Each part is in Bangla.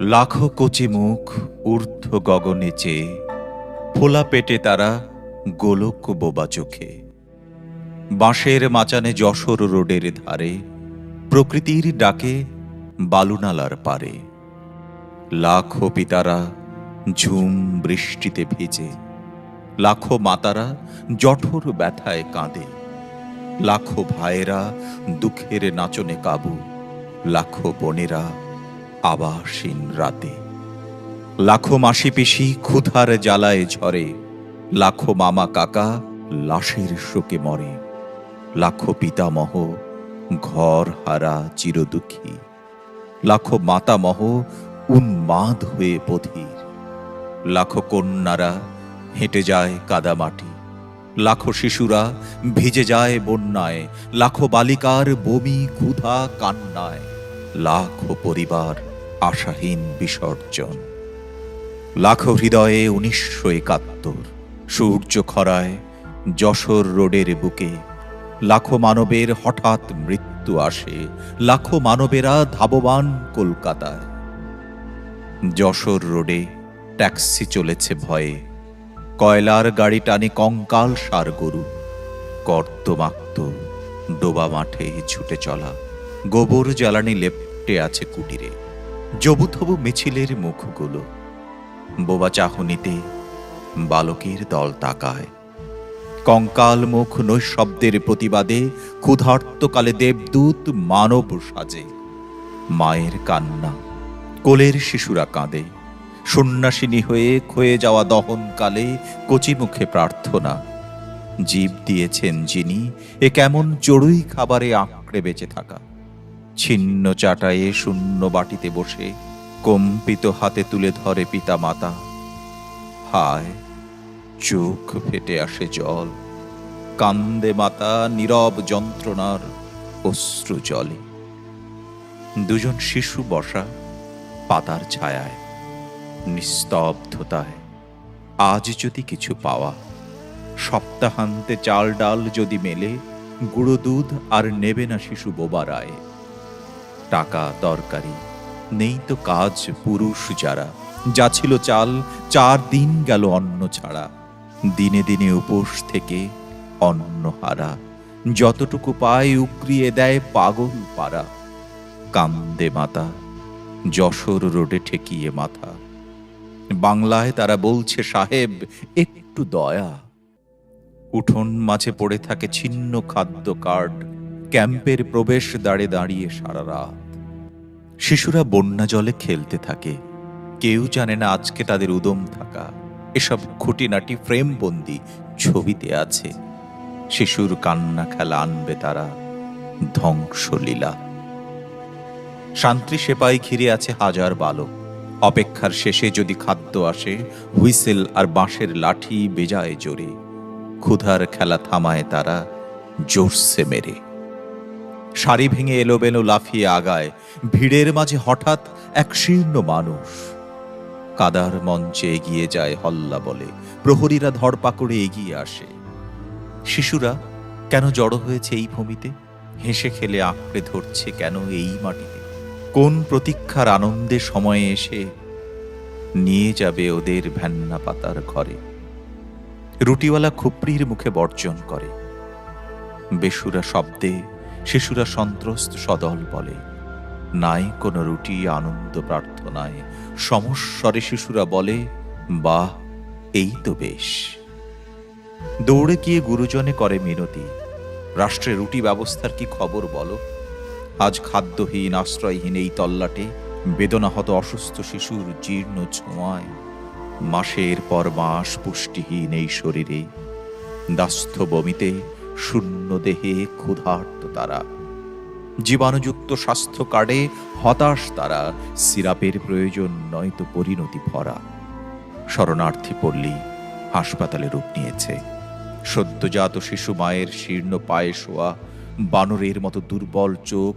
লাখো কচি মুখ ঊর্ধ্ব গগনে চেয়ে, ফোলা পেটে তারা গোলক বোবা চোখে। বাঁশের মাচানে যশোর রোডের ধারে, প্রকৃতির ডাকে বালুনালার পারে। লাখো পিতারা ঝুম বৃষ্টিতে ভিজে, লাখো মাতারা জঠোর ব্যথায় কাঁদে, লাখো ভাইয়েরা দুঃখের নাচনে কাবু, লাখো বোনেরা আবাসীন রাতে। লাখো মাসি পিসি ক্ষুধার জ্বালায় ঝরে। লাখো মামা কাকা লাশের শোকে মরে। লাখো পিতামহ ঘর হারা চিরদুঃখী। লাখো মাতামহ উন্মাদ হয়ে পথির লাখো কন্যারা হেঁটে যায় কাদামাটি। লাখো শিশুরা ভিজে যায় বন্যায়। লাখো বালিকার বমি ক্ষুধা কান্নায়। লাখো পরিবার আশাহীন বিসর্জন। লাখো হৃদয়ে উনিশশো একাত্তর, সূর্য খরায় যশোর রোডের বুকে। লাখো মানবের হঠাৎ মৃত্যু আসে, লাখো মানবেরা ধাববান কলকাতায়। যশোর রোডে ট্যাক্সি চলেছে ভয়ে, কয়লার গাড়ি টানে কঙ্কাল সার গরু। কর্তমাক্ত ডোবা মাঠে ছুটে চলা, গোবর জ্বালানি লেপটে আছে কুটিরে। জবুথবু মিছিলের মুখগুলো। বোবা চাহনিতে বালকের দল তাকায়। কঙ্কাল মুখ নৈশব্দের প্রতিবাদে ক্ষুধার্তকালে দেবদূত মানব সাজে। মায়ের কান্না, কোলের শিশুরা কাঁদে। সন্ন্যাসিনী হয়ে ক্ষয়ে যাওয়া দহনকালে কচি মুখে প্রার্থনা। জীব দিয়েছেন যিনি, এ কেমন চড়ুই খাবারে আঁকড়ে বেঁচে থাকা। ছিন্ন চাটায়ে শূন্য বাটিতে বসে কম্পিত হাতে তুলে ধরে পিতা মাতা হায়, চোখ ফেটে আসে জল। কান্দে মাতা নীরব যন্ত্রণার অশ্রু জলে। দুজন শিশু বসা পাতার ছায়ায়, নিস্তব্ধতায়। আজ যদি কিছু পাওয়া, সপ্তাহান্তে চাল ডাল যদি মেলে, গুঁড়ো দুধ আর নেবে না শিশু বোবারায় টাকা, তরকারি, নেই তো কাজ পুরুষ যারা। যা ছিল চাল, চার দিন গেল অন্ন ছাড়া। দিনে দিনে উপোস থেকে অন্ন হারা। যতটুকু পায় উকরিয়ে দেয় পাগল পাড়া। কান্দে মাতা, যশোর রোডে ঠেকিয়ে মাথা। বাংলায় তারা বলছে, সাহেব, একটু দয়া। উঠোন মাঝে পড়ে থাকে ছিন্ন খাদ্য কার্ড। ক্যাম্পের প্রবেশ দাঁড়ে দাঁড়িয়ে সারা রাত। শিশুরা বন্যা জলে খেলতে থাকে। কেউ জানে না আজকে তাদের উদম থাকা। এসব খুঁটিনাটি ফ্রেম বন্দি ছবিতে আছে। শিশুর কান্না খেলা আনবে তারা। ধ্বংসলীলা। শান্তি সেপাই ঘিরে আছে হাজার বালক। অপেক্ষার শেষে যদি খাদ্য আসে, হুইসেল আর বাঁশের লাঠি বেজায় জোরে। ক্ষুধার খেলা থামায় তারা, জোরসে মেরে। শাড়ি ভেঙে এলোবেলো লাফিয়ে আগায়। ভিড়ের মাঝে হঠাৎ এক শীর্ণ মানুষ। কাদার মঞ্চে এগিয়ে যায় হল্লা বলে। প্রহরীরা ধরপাকড়ে এগিয়ে আসে। শিশুরা, কেন জড়ো হয়েছে এই ভূমিতে? হেসে খেলে আঁকড়ে ধরছে কেন এই মাটিতে? কোন প্রতীক্ষার আনন্দে সময়ে এসে নিয়ে যাবে ওদের ভ্যান্না পাতার ঘরে? রুটিওয়ালা খুপড়ির মুখে বর্জন করে। বেসুরা শব্দে শিশুরা সন্ত্রস্ত সদল বলে। নাই কোনো রুটি, আনন্দ প্রার্থনায়। সমস্বরে শিশুরা বলে, বাহ, এই তো বেশ। দৌড়ে গিয়ে গুরুজনে করে মিনতি, রাষ্ট্রে রুটি ব্যবস্থার কি খবর বলো? আজ খাদ্যহীন, আশ্রয়হীন এই তল্লাটে বেদনাহত অসুস্থ শিশুর জীর্ণ ছোঁয়ায়। মাসের পর মাস পুষ্টিহীন এই শরীরে, দাস্থ বমিতে শূন্য দেহে ক্ষুধার্ত তারা। জীবাণুযুক্ত স্বাস্থ্য কার্ডে হতাশ তারা, সিরাপের প্রয়োজন নয়তো পরিণতি ভরা। শরণার্থী পল্লী হাসপাতালে রূপ নিয়েছে। সদ্যজাত শিশু মায়ের শীর্ণ পায়ে শোয়া বানরের মতো দুর্বল চোখ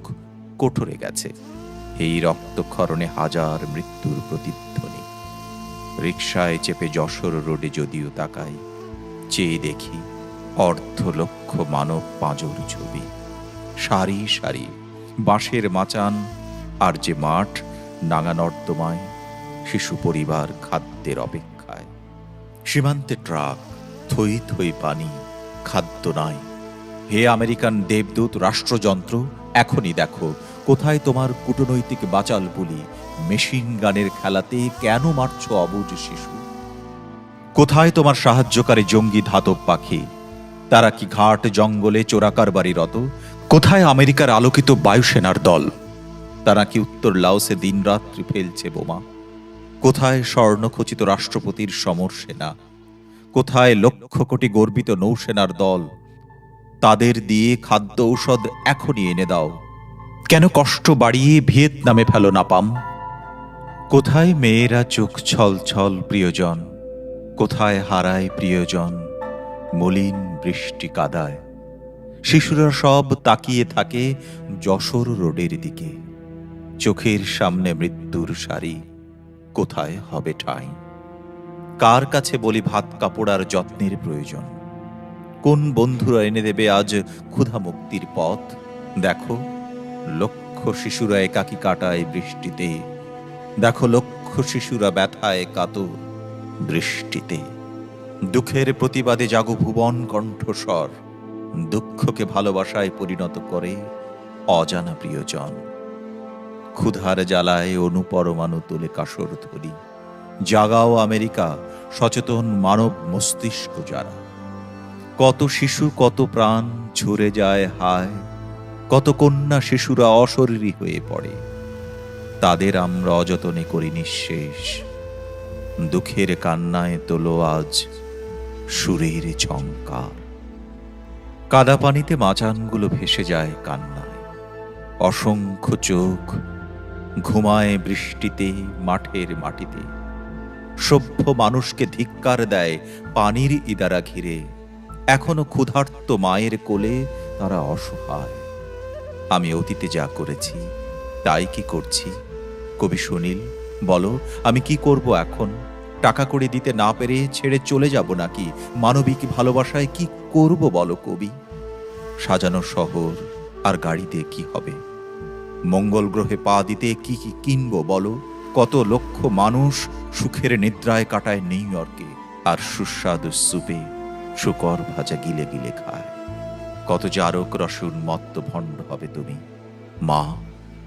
কোঠরে গেছে। এই রক্তক্ষরণে হাজার মৃত্যুর প্রতিধ্বনি। রিকশায় চেপে যশোর রোডে যদিও তাকাই, চেয়ে দেখি অর্ধ লক্ষ মানব পাঁজর ছবি। সারি সারি। বাঁশের মাচান আর যে মাঠ নাঙা নর্দমায় শিশু পরিবার খাদ্যের অপেক্ষায়। সীমান্তে ট্রাক, থই থই পানি, খাদ্য নাই। হে আমেরিকান দেবদূত, রাষ্ট্রযন্ত্র, এখনই দেখো, কোথায় তোমার কূটনৈতিক বাচাল বলি মেশিন গানের খেলাতে কেন মারছ অবুজ শিশু? কোথায় তোমার সাহায্যকারী জঙ্গি ধাতব পাখি? তারা কি ঘাট জঙ্গলে চোরাকারবারি রত? কোথায় আমেরিকার আলোকিত বায়ুসেনার দল? তারা কি উত্তর লাওসে দিনরাত্রি ফেলছে বোমা? কোথায় স্বর্ণখচিত রাষ্ট্রপতির সমর সেনা? কোথায় লক্ষ কোটি গর্বিত নৌসেনার দল? তাদের দিয়ে খাদ্য ঔষধ এখনই এনে দাও। কেন কষ্ট বাড়িয়ে ভিয়েতনামে ফেলো নাপাম কোথায় মেয়েরা চোখ ছল ছল প্রিয়জন? কোথায় হারায় প্রিয়জন? মলিন বৃষ্টি কাদায়। শিশুরা সব তাকিয়ে থাকে যশোর রোডের দিকে। চোখের সামনে মৃত্যুর সারি, কোথায় হবে ঠাঁই? কার কাছে বলি ভাত কাপড় আর যত্নের প্রয়োজন? কোন বন্ধুরা এনে দেবে আজ ক্ষুধা মুক্তির পথ? দেখো, লক্ষ শিশুরা একাকি কাটায় বৃষ্টিতে। দেখো, লক্ষ শিশুরা ব্যথায় কাতর বৃষ্টিতে। দুঃখের প্রতিবাদে জাগো ভুবন কণ্ঠস্বর। দুঃখকে ভালোবাসায় পরিণত করে অজানা প্রিয়জন। ক্ষুধার জ্বালায় অনুপরমাণু তুলে কাসর ধরি জাগাও আমেরিকা, সচেতন মানব মস্তিষ্ক যারা। কত শিশু, কত প্রাণ ঝরে যায় হায়। কত কন্যা শিশুরা অশরীরী হয়ে পড়ে। তাদের আমরা অযতনে করি নিঃশেষ। দুঃখের কান্নায় তোলো আজ সুরের ঝঙ্কার কাদা পানিতে মাচানগুলো ভেসে যায় কান্নায়। অসংখ্য চোখ ঘুমায় বৃষ্টিতে, মাঠের মাটিতে। সভ্য মানুষকে ধিক্কার দেয় পানির ইদারা ঘিরে। এখনও ক্ষুধার্ত মায়ের কোলে তারা অসহায়। আমি অতীতে যা করেছি, তাই কি করছি? কবি সুনীল, বলো, আমি কি করব এখন? টাকা করে দিতে না পেরে ছেড়ে চলে যাব নাকি? মানবিক ভালোবাসায় কি করব বলো কবি? সাজানো শহর আর গাড়িতে কি হবে? মঙ্গল গ্রহে পা দিতে কি কি কিনব বলো? কত লক্ষ মানুষ সুখের নিদ্রায় কাটায় নিউ ইয়র্কে আর সুস্বাদু সুপে শুকর ভাজা গিলে গিলে খায়। কত জারক রসুন মত্ত ভণ্ড হবে তুমি। মা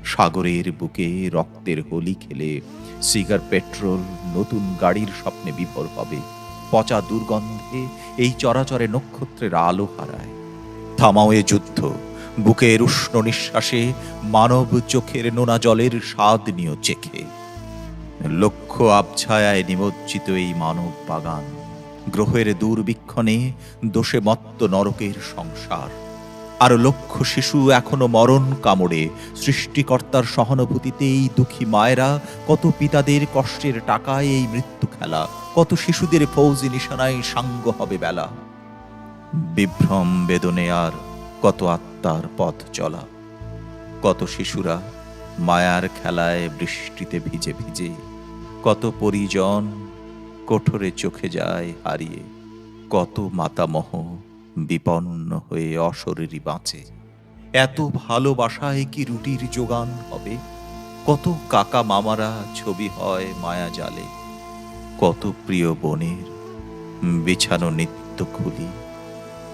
সাগরের বুকে রক্তের হোলি খেলে, সিগার পেট্রোল নতুন গাড়ির স্বপ্নে বিভোর হবে। পচা দুর্গন্ধে এই চরাচরে নক্ষত্রের আলো হারায়। থামাও এ যুদ্ধ। বুকের উষ্ণ নিঃশ্বাসে মানব চোখের নোনা জলের স্বাদ নিয়ে চেখে। লক্ষ আবছায়ায় নিমজ্জিত এই মানব বাগান, গ্রহের দুর্বীক্ষণে দোষে মত্ত নরকের সংসার। আর লক্ষ শিশু এখনও মরণ কামড়ে। সৃষ্টিকর্তার সহানুভূতিতে এই দুঃখী মায়েরা, কত পিতাদের কষ্টের টাকায় এই মৃত্যু খেলা, কত শিশুদের ফৌজি নিশানায় সাঙ্গ হবে বেলা। বিভ্রম বেদনে আর কত আত্মার পথ চলা, কত শিশুরা মায়ার খেলায় বৃষ্টিতে ভিজে ভিজে, কত পরিজন কঠোরে চোখে যায় হারিয়ে, কত মাতামহ বিপন্ন হয়ে অশরীরী বাঁচে। এত ভালোবাসায় কি রুটির যোগান হবে? কত কাকা মামারা ছবি হয় মায়া জালে। কত প্রিয় বোনের বিছানো নিত্য খুলি।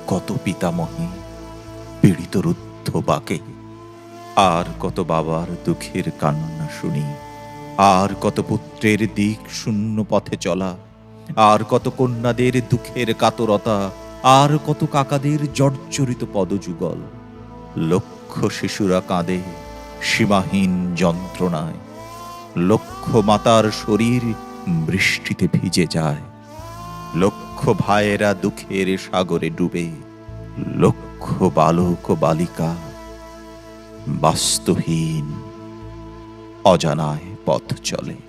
কত পিতামহী পীড়িত রুদ্ধ বাকে। আর কত বাবার দুঃখের কান্না শুনি। আর কত পুত্রের দিক শূন্য পথে চলা। আর কত কন্যাদের দুঃখের কাতরতা আর কত কাকাদের জর্জরিত পদযুগল। লক্ষ শিশুরা কাঁদে, সীমাহীন যন্ত্রণায়। লক্ষ মাতার শরীর বৃষ্টিতে ভিজে যায়। লক্ষ ভাইয়েরা দুঃখের সাগরে ডুবে। লক্ষ বালক বালিকা বাস্তুহীন, অজানায় পথ চলে।